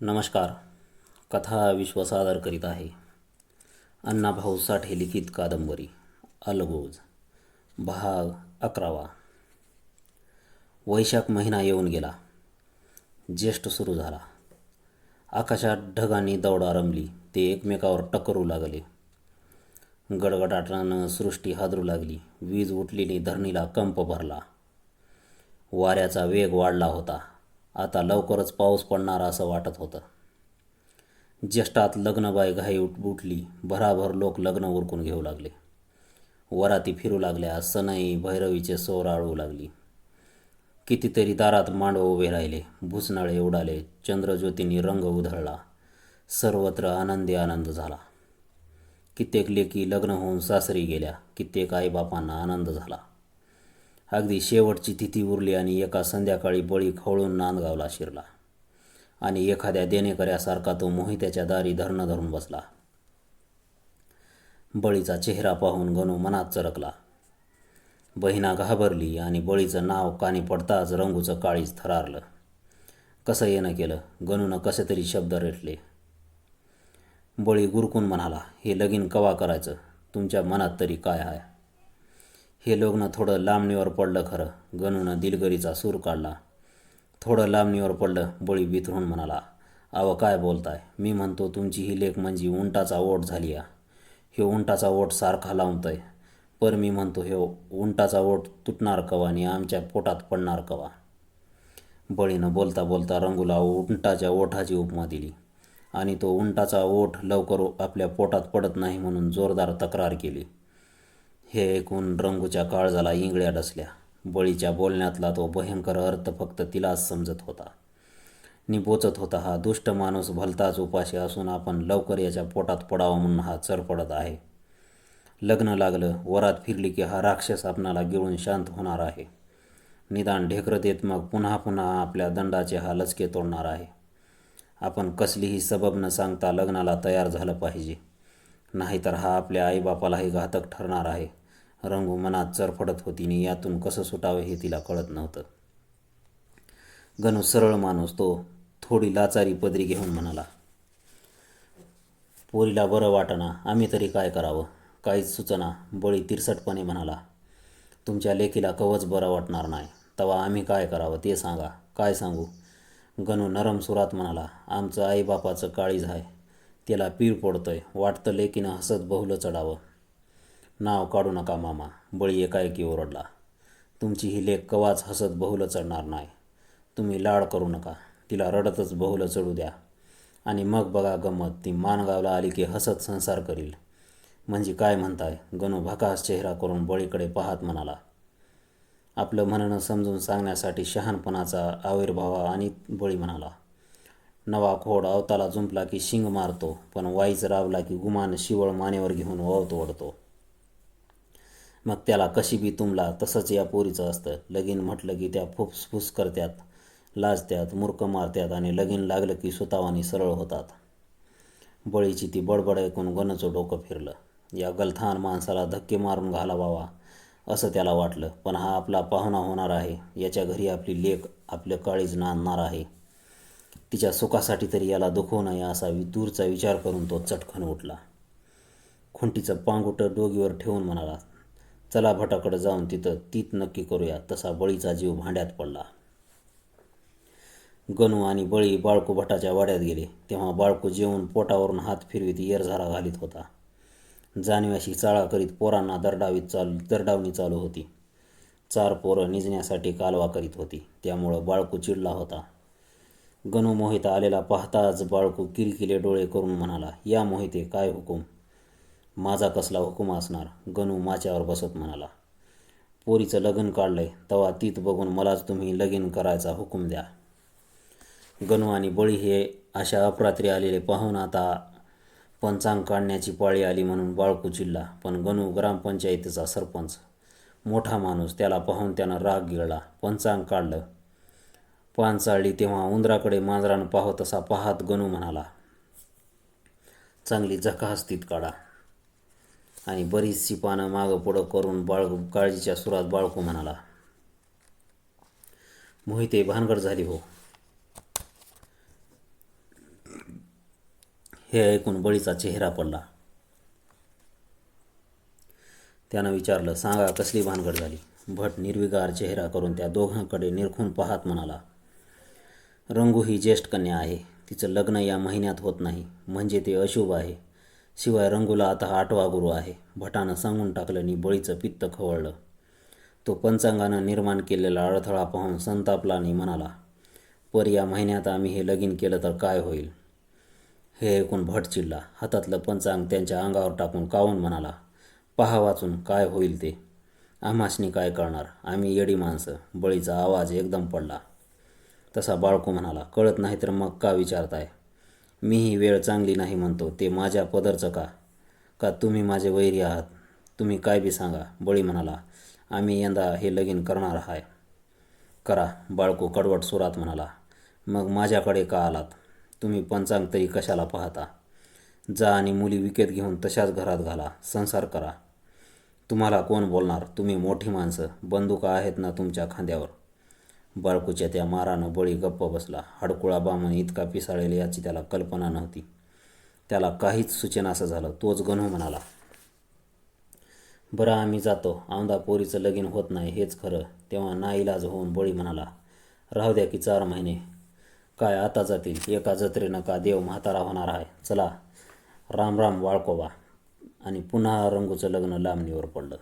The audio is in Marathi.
नमस्कार. कथा विश्व सादर करीत आहे. अण्णाभाऊ साठे लिखित कादंबरी अलगोज भाग अकरावा. वैशाख महिना येऊन गेला. ज्येष्ठ सुरू झाला. आकाशात ढगांनी दौडा रमली ते एकमेकावर टकरू लागले. गडगडाटानं सृष्टी हादरू लागली वीज उठलेली धरणीला कंप भरला. वाऱ्याचा वेग वाढला होता. आता लवकरच पाऊस पडणार असं वाटत होतं. ज्येष्ठात लग्नबाई घाई उठ उठली. भराभर लोक लग्न उरकून घेऊ लागले. वराती फिरू लागल्या. सनई भैरवीचे सोर आळू लागली. कितीतरी दारात मांडव उभे राहिले. भुसनाळे उडाले. चंद्रज्योतींनी रंग उधळला. सर्वत्र आनंदी आनंद झाला. कित्येक लेकी लग्न होऊन सासरी गेल्या. कित्येक आईबापांना आनंद झाला. अगदी शेवटची तिथी उरली आणि एका संध्याकाळी बळी खवळून नांदगावला शिरला. आणि एखाद्या देणेकऱ्यासारखा तो मोहित्याच्या दारी धरणं धरून बसला. बळीचा चेहरा पाहून गणू मनात चरकला. बहिणा घाबरली आणि बळीचं नाव कानी पडताच रंगूचं काळीज थरारलं. कसं येणं केलं? गणूनं कसे तरी शब्द रेटले. बळी गुरकून म्हणाला हे लगीन कवा करायचं? तुमच्या मनात तरी काय आहे? हे लग्न थोडं लांबणीवर पडलं खरं. गणूनं दिलगरीचा सूर काढला. थोडं लांबणीवर पडलं बळी बिथरून म्हणाला अव काय बोलताय? मी म्हणतो तुमची ही लेख म्हणजे उंटाचा ओट झाली या हे उंटाचा ओठ सारखा लावतंय पर मी म्हणतो हे उंटाचा ओठ तुटणार कवा आणि आमच्या पोटात पडणार कवा? बळीनं बोलता बोलता रंगूला उंटाच्या ओठाची उपमा दिली आणि तो उंटाचा ओठ लवकर आपल्या पोटात पडत नाही म्हणून जोरदार तक्रार केली. हे ऐकून रंगूच्या काळजाला इंगळ्या डसल्या. बळीच्या बोलण्यातला तो भयंकर अर्थ फक्त तिलाच समजत होता. निपोचत होता हा दुष्ट माणूस भलताच उपाशी असून आपण लवकर याच्या पोटात पडावं म्हणून हा चरपडत आहे. लग्न लागलं वरात फिरली की हा राक्षस आपणाला गिळून शांत होणार आहे. निदान ढेकरत येत मग पुन्हा पुन्हा आपल्या दंडाचे हा लचके तोडणार आहे. आपण कसलीही सबब न सांगता लग्नाला तयार झालं पाहिजे. नाहीतर हा आपल्या आईबापालाही घातक ठरणार आहे. रंगू मनात चरफडत होती आणि यातून कसं सुटावं हे तिला कळत नव्हतं. गणू सरळ माणूस तो थोडी लाचारी पदरी घेऊन म्हणाला पोरीला बरं वाटना आम्ही तरी काय करावं? काहीच सुचना. बळी तिरसटपणे म्हणाला तुमच्या लेकीला कवच बरं वाटणार नाही. तेव्हा आम्ही काय करावं ते सांगा. काय सांगू? गणू नरम सुरात म्हणाला आमचं आईबापाचं काळीज आहे. त्याला पीळ पडतोय. वाटतं लेकीनं हसत बहुलं चढावं. नाव काढू नका मामा. बळी एकाएकी ओरडला. तुमची ही लेख कवाच हसत बहुलं चढणार नाही. तुम्ही लाड करू नका. तिला रडतच बहुलं चढू द्या. आणि मग बघा गंमत. ती मानगावला आली की हसत संसार करील. म्हणजे काय म्हणताय? गणू भकास चेहरा करून बळीकडे पाहत म्हणाला. आपलं म्हणणं समजून सांगण्यासाठी शहाणपणाचा आविर्भाव आणि बळी म्हणाला. नवा खोड अवताला जुंपला की शिंग मारतो पण वाईच रावला की गुमान शिवळ मानेवर घेऊन वावत ओढतो. मग त्याला कशी बी तुमला तसंच या पोरीचं असतं. लगीन म्हटलं की त्या फुसफुस करत्यात लाजत्यात मूर्ख मारत्यात आणि लगीन लागलं की सुतावानी सरळ होतात. बळीची ती बडबड ऐकून गणचं डोकं फिरलं. या गलथान माणसाला धक्के मारून घालावावा असं त्याला वाटलं. पण हा आपला पाहुणा होणार आहे. याच्या घरी आपली लेख आपलं काळीज नांदणार आहे. तिच्या सुखासाठी तरी याला दुखवू नये असा दूरचा विचार करून तो चटकन उठला. खुंटीचं पांगुटं डोगीवर ठेवून म्हणाला चला भटाकडं जाऊन तिथं तीत नक्की करूया तसा बळीचा जीव भांड्यात पडला. गणू आणि बळी बाळकू भटाच्या वाड्यात गेले तेव्हा बाळकू जेवून पोटावरून हात फिरवीत येरझारा घालीत होता. जाणव्याशी चाळा करीत पोरांना दरडावीत चालू दरडावणी चालू होती. चार पोरं निजण्यासाठी कालवा करीत होती त्यामुळं बाळकू चिडला होता. गणू मोहित आलेला पाहताच बाळकू किलकिले डोळे करून म्हणाला या मोहिते काय हुकूम? माझा कसला हुकूम असणार? गणू माच्यावर बसत म्हणाला. पोरीचं लगन काढलंय तवा तीत बघून मलाच तुम्ही लगीन करायचा हुकूम द्या. गणू आणि बळी हे अशा अपरात्री आलेले पाहून आता पंचांग काढण्याची पाळी आली म्हणून बाळकू चिडला. पण गणू ग्रामपंचायतीचा सरपंच मोठा माणूस त्याला पाहून त्यानं राग गिळला. पंचांग काढलं. पान चाळली तेव्हा उंदराकडे मांजरानं पाहत तसा पाहात गणू म्हणाला चांगली झकाहस्तीत काढा. आणि बरीचशी पानं मागं पुढं करून बाळ काळजीच्या सुरात बाळकू म्हणाला. मोहिते भानगड झाली हो. हे ऐकून बळीचा चेहरा पडला. त्यानं विचारलं सांगा कसली भानगड झाली? भट निर्विकार चेहरा करून त्या दोघांकडे निरखून पाहत म्हणाला रंगू ही ज्येष्ठ कन्या आहे. तिचं लग्न या महिन्यात होत नाही. म्हणजे ते अशुभ आहे. शिवाय रंगूला आता आठवा गुरु आहे. भटानं सांगून टाकलं आणि बळीचं पित्त खवळलं. तो पंचांगानं निर्माण केलेला अडथळा पाहून संतापला आणि म्हणाला पर या महिन्यात आम्ही हे लगीन केलं तर काय होईल हे ऐकून भट चिडला. हातातलं पंचांग त्यांच्या अंगावर टाकून कावून म्हणाला पहा वाचून काय होईल ते. आम्हासनी काय कळणार आम्ही येडी माणसं. बळीचा आवाज एकदम पडला. तसा बाळको म्हणाला कळत नाही तर मग का विचारताय? मी ही वेळ चांगली नाही म्हणतो. ते माझ्या पदरचं का? का तुम्ही माझे वैरी आहात? तुम्ही काय बी सांगा बळी म्हणाला. आम्ही यंदा हे लगीन करणार आहे. करा बाळको कडवट सुरात म्हणाला. मग माझ्याकडे का आलात? तुम्ही पंचांग तरी कशाला पाहता? जा आणि मुली विकत घेऊन तशाच घरात घाला. संसार करा. तुम्हाला कोण बोलणार? तुम्ही मोठी माणसं. बंदुका आहेत ना तुमच्या खांद्यावर. बाळकूच्या त्या मारानं बळी गप्प बसला. हडकुळा बामण इतका पिसाळेल याची त्याला कल्पना नव्हती. त्याला काहीच सूचना असं झालं. तोच गणू म्हणाला बरं आम्ही जातो. आमदा पोरीचं लगीन होत नाही हेच खरं. तेव्हा नाईलाज होऊन बळी म्हणाला राहू द्या की चार महिने. काय आता जातील? एका जत्रेनं का देव म्हातारा होणार आहे? चला राम राम वाळकोबा. आणि पुन्हा रंगूचं लग्न लांबणीवर पडलं.